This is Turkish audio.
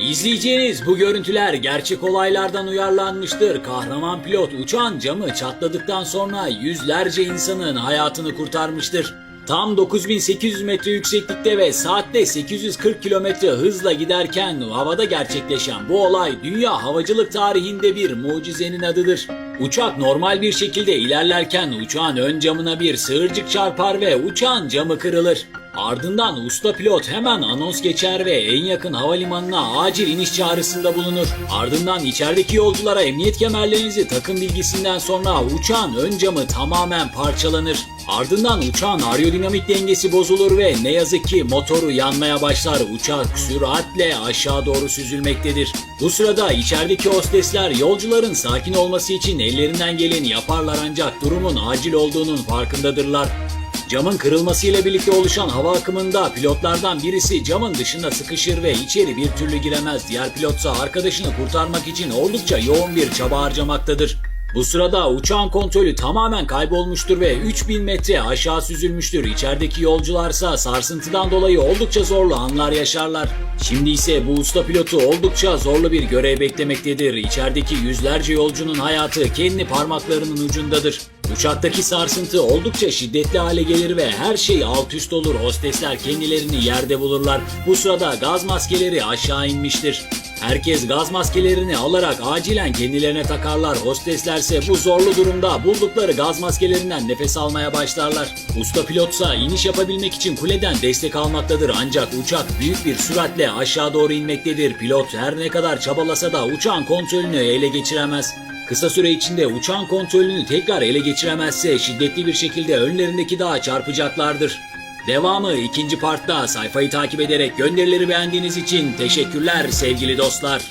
İzleyeceğiniz bu görüntüler gerçek olaylardan uyarlanmıştır. Kahraman pilot uçağın camı çatladıktan sonra yüzlerce insanın hayatını kurtarmıştır. Tam 9800 metre yükseklikte ve saatte 840 kilometre hızla giderken havada gerçekleşen bu olay dünya havacılık tarihinde bir mucizenin adıdır. Uçak normal bir şekilde ilerlerken uçağın ön camına bir sığırcık çarpar ve uçağın camı kırılır. Ardından usta pilot hemen anons geçer ve en yakın havalimanına acil iniş çağrısında bulunur. Ardından içerideki yolculara emniyet kemerlerinizi takım bilgisinden sonra uçağın ön camı tamamen parçalanır. Ardından uçağın aerodinamik dengesi bozulur ve ne yazık ki motoru yanmaya başlar. Uçak süratle aşağı doğru süzülmektedir. Bu sırada içerideki hostesler yolcuların sakin olması için ellerinden geleni yaparlar ancak durumun acil olduğunun farkındadırlar. Camın kırılmasıyla birlikte oluşan hava akımında pilotlardan birisi camın dışına sıkışır ve içeri bir türlü giremez. Diğer pilotsa arkadaşını kurtarmak için oldukça yoğun bir çaba harcamaktadır. Bu sırada uçağın kontrolü tamamen kaybolmuştur ve 3000 metre aşağı süzülmüştür. İçerideki yolcularsa sarsıntıdan dolayı oldukça zorlu anlar yaşarlar. Şimdi ise bu usta pilotu oldukça zorlu bir görev beklemektedir. İçerideki yüzlerce yolcunun hayatı kendi parmaklarının ucundadır. Uçaktaki sarsıntı oldukça şiddetli hale gelir ve her şey alt üst olur. Hostesler kendilerini yerde bulurlar. Bu sırada gaz maskeleri aşağı inmiştir. Herkes gaz maskelerini alarak acilen kendilerine takarlar. Hosteslerse bu zorlu durumda buldukları gaz maskelerinden nefes almaya başlarlar. Usta pilotsa iniş yapabilmek için kuleden destek almaktadır ancak uçak büyük bir süratle aşağı doğru inmektedir. Pilot her ne kadar çabalasa da uçağın kontrolünü ele geçiremez. Kısa süre içinde uçağın kontrolünü tekrar ele geçiremezse şiddetli bir şekilde önlerindeki dağa çarpacaklardır. Devamı ikinci partta sayfayı takip ederek gönderileri beğendiğiniz için teşekkürler sevgili dostlar.